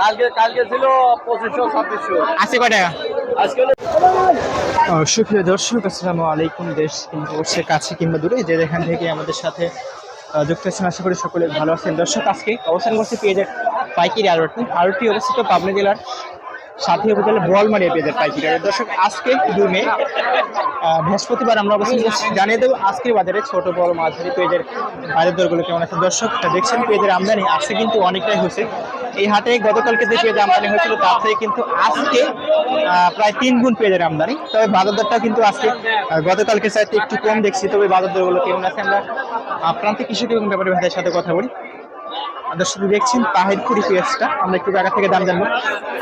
কালকে কালকে ছিল পঁচিশশো ছাব্বিশশো। আশি কয় আজকে সুপ্রিয় দর্শক আসসালামু আলাইকুম দেশ কিংবা কাছে কিংবা দূরে যে যেখান থেকে আমাদের সাথে যুক্ত আছেন আশা করি সকলে ভালো আছেন। দর্শক আজকে অবস্থান করছে পেঁয়াজের পাইকারি আড়তটি আড়তটি অবস্থিত পাবনা জেলার সাথী উপজেলার বোয়ালমারিয়া পেঁয়াজের পাইকারি আড়ত দর্শক আজকে দুই মে বৃহস্পতিবার আমরা অবস্থান করছি। জানিয়ে দেবো আজকের বাজারে ছোট বড় মাঝারি পেঁয়াজের বাজার দরগুলো কেমন আছে। দর্শক দেখছেন পেঁয়াজের আমদানি আজকে কিন্তু অনেকটাই হয়েছে। এই হাটে গতকালকে যে পেঁয়াজ আমদানি হয়েছিল, তার থেকে কিন্তু আজকে প্রায় তিন গুণ পেঁয়াজের আমদানি। তবে বাজার দরটা কিন্তু আজকে গতকালকে চাইতে একটু কম দেখছি। তবে বাজার দরগুলো কেমন আছে আমরা প্রান্তিক কৃষক এবং ব্যাপারী ভাইদের সাথে কথা বলি। দর্শক দেখছেন তাহিরপুরি পেঁয়াজটা। আমরা একটু জায়গা থেকে দাম জানব।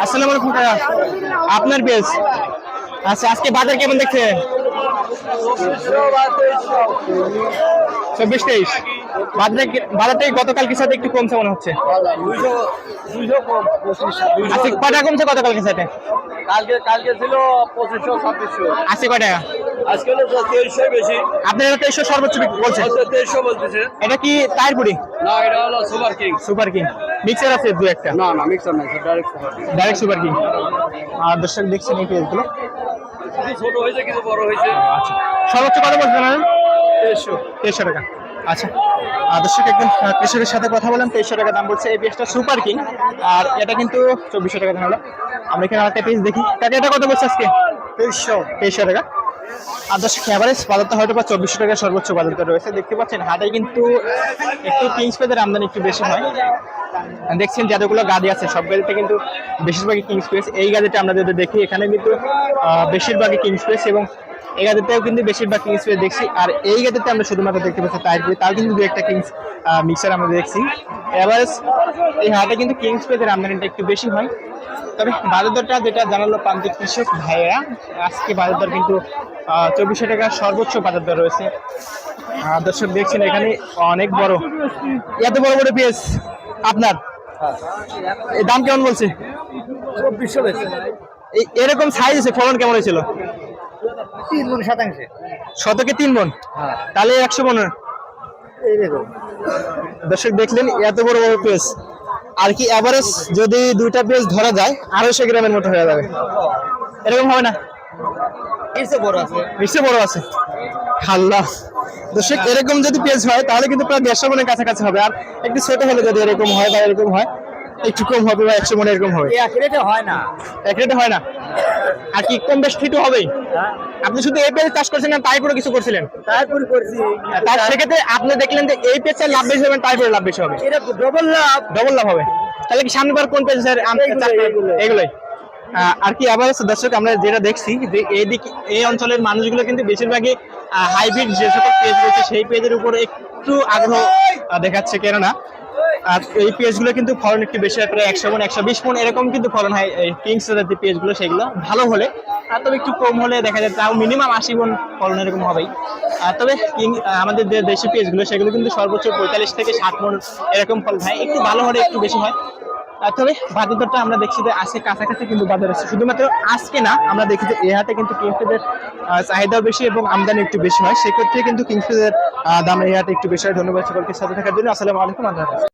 আসসালামু আলাইকুম আপনার পেঁয়াজ? আচ্ছা আজকে বাজার কেমন দেখছে? চব্বিশ তেইশ। বাজারে সাথে একটু কমছে মনে হচ্ছে? কটা কমছে সাথে? কালকে কালকে ছিল পঁচিশশো ছাব্বিশশো। আশি কয় আজকে হলো তেইশশো বেশি। আপনার তেইশশো সর্বোচ্চ বলছে তেইশশো বলতেছে। এটা কি তাহিরপুরি না এটা হলো super king. Super king. Mixer আছে দু একটা? না না মিক্সার নাই direct super king. Direct super king. আর দর্শক দেখছেন এই পেজগুলো ছোট হয়েছে কিছু বড় হয়েছে। আচ্ছা। সর্বোচ্চ কত বলছেন তেইশশো টাকা। আচ্ছা দর্শক একজন কৃষকের সাথে কথা বললাম তেইশশো টাকা দাম বলছে এই পেজটা সুপার কিং আর এটা কিন্তু চব্বিশশো টাকা দাম হলো। আমরা এখানে আরেকটা পেজ দেখি। কাকে এটা কত বলছে আজকে? তেইশশো। তেইশশো টাকা। আর দর্শক অ্যাভারেজ বাজারটা হয়তো বা চব্বিশশো টাকা সর্বোচ্চ বাজারটা রয়েছে। দেখতে পাচ্ছেন, হাটে কিন্তু একটু কিংস পেজের আমদানি একটু বেশি হয়। দেখছেন যতগুলো গাড়ি আছে, সব গাড়িতে কিন্তু বেশিরভাগই কিংস পেস এই গাড়িটা আমরা যদি দেখি, এখানে কিন্তু বেশিরভাগই কিংস পেস এবং এই গাড়িতেও কিন্তু বেশিরভাগ কিংস পেস দেখছি। আর এই গাড়িতে আমরা শুধুমাত্র দেখতে পাচ্ছি টায়ার দিয়ে তার কিন্তু দু একটা কিংস মিক্সার আমরা দেখছি। এভারেজ এই হাটে কিন্তু কিংস পেসের আমদানিটা একটু বেশি হয়। তবে বাজার দরটা যেটা জানালো প্রান্তিক কৃষক ভাইয়েরা, আজকে বাজার দর কিন্তু চব্বিশশো টাকা সর্বোচ্চ বাজার দর রয়েছে। দর্শক দেখছেন এখানে অনেক বড়। এত বড় বড় পেঁয়াজ আপনার? দাম কেমন বলছে? চব্বিশশো এরকম সাইজ আছে ফলন কেমন হয়েছিল? তিন গুণ শতাংশে। শতকে তিন মন হ্যাঁ। তাহলে একশো মন এইরকম দর্শক দেখলেন এত বড় বড় পেঁয়াজ আর কি অ্যাভারেজ যদি দুইটা পেঁয়াজ ধরা যায় আড়াইশো গ্রামের মতো হয়ে যাবে। এরকম হবে না? নিশ্চয় বড় আছে। আল্লাহ দর্শক এরকম যদি পেজ হয় তাহলে কিন্তু প্রায় দেড়শো মনের কাছাকাছি হবে। আর একটু ছোট হলে যদি এরকম হয় বা এরকম হয় একটু কম হবে বা একশো মনে এরকম হবে। এক রেটে হয় না। এক রেটে হয় না? আর কি কম বেশ ফিটও হবেই। হ্যাঁ। আপনি শুধু এই পেজ চাষ করছেন না তাই করে কিছু করছিলেন? তার সেক্ষেত্রে আপনি দেখলেন যে এই পেজটা লাভ বেশি হবে তাই করে লাভ বেশি হবে। ডবল লাভ। ডবল লাভ হবে। তাহলে কি সামনেবার কোন পেজ স্যার। এগুলোই আর কি আবার দর্শক আমরা যেটা দেখছি যে এইদিক এই অঞ্চলের মানুষগুলো কিন্তু বেশিরভাগই হাইব্রিড যে সকল পেজ রয়েছে সেই পেজের উপরে একটু আগ্রহ দেখাচ্ছে, কেননা, আর এই পেজগুলো কিন্তু ফলন একটু বেশি হয়, প্রায় একশো মন একশো বিশ মন এরকম কিন্তু ফলন হয়, এই কিংস জাতীয় পেজগুলো সেগুলো ভালো হলে, আর তবে একটু কম হলে দেখা যায় তাও মিনিমাম আশি মন ফলন এরকম হবেই। আর তবে কিং- আমাদের যে দেশি পেজগুলো সেগুলো কিন্তু সর্বোচ্চ পঁয়তাল্লিশ থেকে ষাট মন এরকম ফলন হয়, একটু ভালো হলে একটু বেশি হয়। তবে বাজার দরটা আমরা দেখছি যে আজকে কাছাকাছি কিন্তু বাজার আছে। শুধুমাত্র আজকে না, আমরা দেখি যে এ হাটে কিন্তু কিংফিদের চাহিদাও বেশি এবং আমদানি একটু বেশি হয়। সেক্ষেত্রে কিন্তু কিংফিদের দাম এ হাটে একটু বেশি হয়। ধন্যবাদ সকলকে সাথে থাকার জন্য। আসসালামু আলাইকুম, আল্লাহ।